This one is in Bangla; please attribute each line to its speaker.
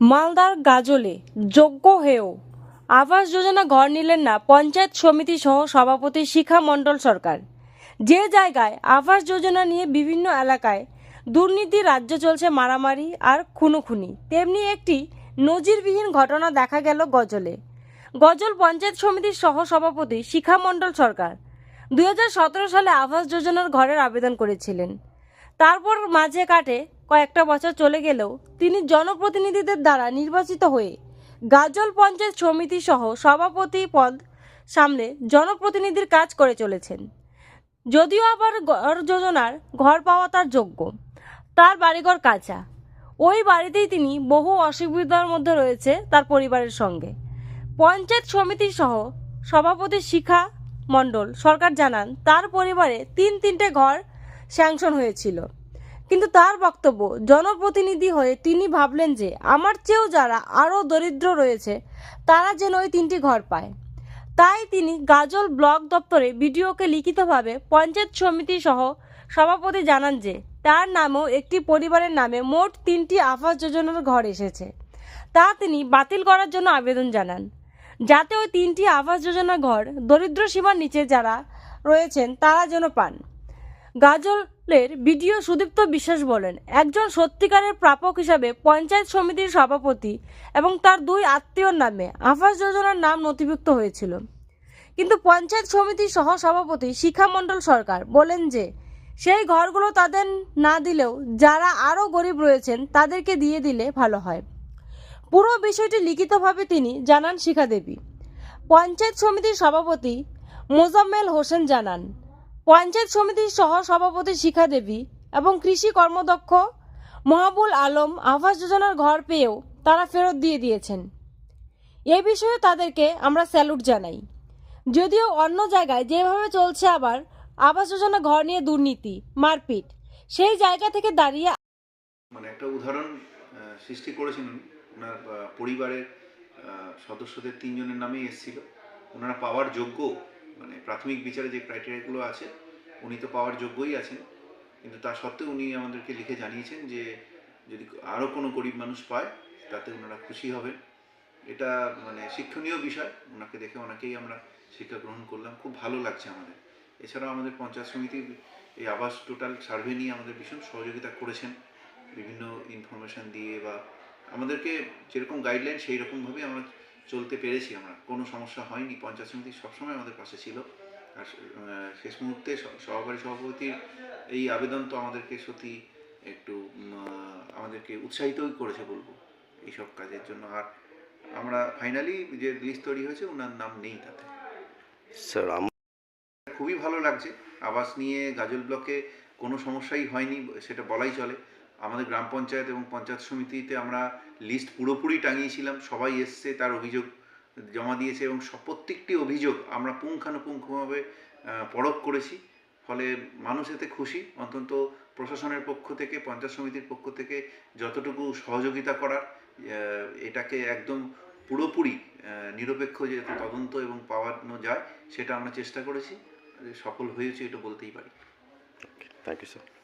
Speaker 1: মালদার গাজলে যোগ্য হয়েও আবাস যোজনা ঘর নিলেন না পঞ্চায়েত সমিতি সহ সভাপতি শিখা মণ্ডল সরকার। যে জায়গায় আবাস যোজনা নিয়ে বিভিন্ন এলাকায় দুর্নীতি রাজ্য চলছে মারামারি আর খুনোখুনি, তেমনি একটি নজিরবিহীন ঘটনা দেখা গেল গজলে। গজল পঞ্চায়েত সমিতির সহ সভাপতি শিখা মণ্ডল সরকার দু হাজার সতেরো সালে আবাস যোজনার ঘরের আবেদন করেছিলেন। তারপর মাঝে কাটে কয়েকটা বছর চলে গেলেও তিনি জনপ্রতিনিধিদের দ্বারা নির্বাচিত হয়ে গাজল পঞ্চায়েত সমিতি সহ সভাপতি পদ সামলে জনপ্রতিনিধির কাজ করে চলেছেন। যদিও আবার ঘর যোজনার ঘর পাওয়া তার যোগ্য, তার বাড়িঘর কাঁচা। ওই বাড়িতেই তিনি বহু অসুবিধার মধ্যে রয়েছে তার পরিবারের সঙ্গে। পঞ্চায়েত সমিতি সহ সভাপতি শিখা মণ্ডল সরকার জানান, তার পরিবারে তিন তিনটে ঘর স্যাংশন হয়েছিল। কিন্তু তার বক্তব্য, জনপ্রতিনিধি হয়ে তিনি ভাবলেন যে, আমার চেয়েও যারা আরও দরিদ্র রয়েছে, তারা যেন ওই তিনটি ঘর পায়। তাই তিনি গাজল ব্লক দপ্তরে বিডিওকে লিখিতভাবে পঞ্চায়েত সমিতি সহ সভাপতি জানান যে, তার নামেও একটি পরিবারের নামে মোট তিনটি আবাস যোজনার ঘর এসেছে। তা তিনি বাতিল করার জন্য আবেদন জানান। যাতে ওই তিনটি আবাস যোজনা ঘর দরিদ্র সীমার নিচে যারা রয়েছেন, তারা যেন পান। গাজলের বিডিও সুদীপ্ত বিশ্বাস বলেন, একজন সত্যিকারের প্রাপক হিসাবে পঞ্চায়েত সমিতির সভাপতি এবং তার দুই আত্মীয়র নামে আবাস যোজনার নাম নথিভুক্ত হয়েছিল। কিন্তু পঞ্চায়েত সমিতির সহ সভাপতি শিখা মণ্ডল সরকার বলেন যে, সেই ঘরগুলো তাদের না দিলেও যারা আরও গরিব রয়েছেন তাদেরকে দিয়ে দিলে ভালো হয়। পুরো বিষয়টি লিখিতভাবে তিনি জানান শিখা দেবী। পঞ্চায়েত সমিতির সভাপতি মোজাম্মেল হোসেন জানান পঞ্চায়েত সমিতির সহ সভাপতি শিখা দেবী এবং কৃষি কর্মদক্ষ মহাবুল আলম আবাস যোজনার ঘর পেয়েও তারা ফেরত দিয়ে দিয়েছেন। এ বিষয়ে তাদেরকে আমরা স্যালুট জানাই। যদিও অন্য জায়গায় যেভাবে চলছে আবার আবাস যোজনা ঘর নিয়ে দুর্নীতি, মারপিট, সেই জায়গা থেকে দাঁড়িয়ে
Speaker 2: মানে একটা উদাহরণ সৃষ্টি করেছেন ওনার পরিবারের সদস্যদের তিনজনের নামেই এসেছিল। ওনারা পাওয়ার যোগ্য মানে প্রাথমিক বিচারে যে ক্রাইটেরিয়াগুলো আছে, উনি তো পাওয়ার যোগ্যই আছেন। কিন্তু তা সত্ত্বেও উনি আমাদেরকে লিখে জানিয়েছেন যে, যদি আরও কোনো গরিব মানুষ পায়, তাতে ওনারা খুশি হবেন। এটা মানে শিক্ষণীয় বিষয়। ওনাকে দেখে ওনাকেই আমরা শিক্ষা গ্রহণ করলাম। খুব ভালো লাগছে আমাদের। এছাড়াও আমাদের পঞ্চায়েত সমিতি এই আবাস টোটাল সার্ভে নিয়ে আমাদের ভীষণ সহযোগিতা করেছেন। বিভিন্ন ইনফরমেশন দিয়ে বা আমাদেরকে যেরকম গাইডলাইন সেই রকমভাবেই আমরা চলতে পেরেছি আমরা। কোনো সমস্যা হয়নি। পঞ্চায়েত সমিতি সবসময় আমাদের পাশে ছিল। আর শেষ মুহূর্তে সহকারী সভাপতির এই আবেদন তো আমাদেরকে সত্যি একটু আমাদেরকে উৎসাহিতই করেছে বলব এইসব কাজের জন্য। আর আমরা ফাইনালি যে লিস্ট তৈরি হয়েছে ওনার নাম নেই তাতে।
Speaker 3: স্যার
Speaker 2: খুবই ভালো লাগছে। আবাস নিয়ে গাজল ব্লকে কোনো সমস্যাই হয়নি সেটা বলাই চলে। আমাদের গ্রাম পঞ্চায়েত এবং পঞ্চায়েত সমিতিতে আমরা লিস্ট পুরোপুরি টাঙিয়েছিলাম। সবাই এসছে, তার অভিযোগ জমা দিয়েছে এবং সব- প্রত্যেকটি অভিযোগ আমরা পুঙ্খানুপুঙ্খভাবে পরখ করেছি। ফলে মানুষ এতে খুশি। অন্তত প্রশাসনের পক্ষ থেকে, পঞ্চায়েত সমিতির পক্ষ থেকে যতটুকু সহযোগিতা করার এটাকে একদম পুরোপুরি নিরপেক্ষ যাতে তদন্ত এবং পাওয়ানো যায়, সেটা আমরা চেষ্টা করেছি। সফল হয়েছে এটা বলতেই পারি।
Speaker 3: Thank you sir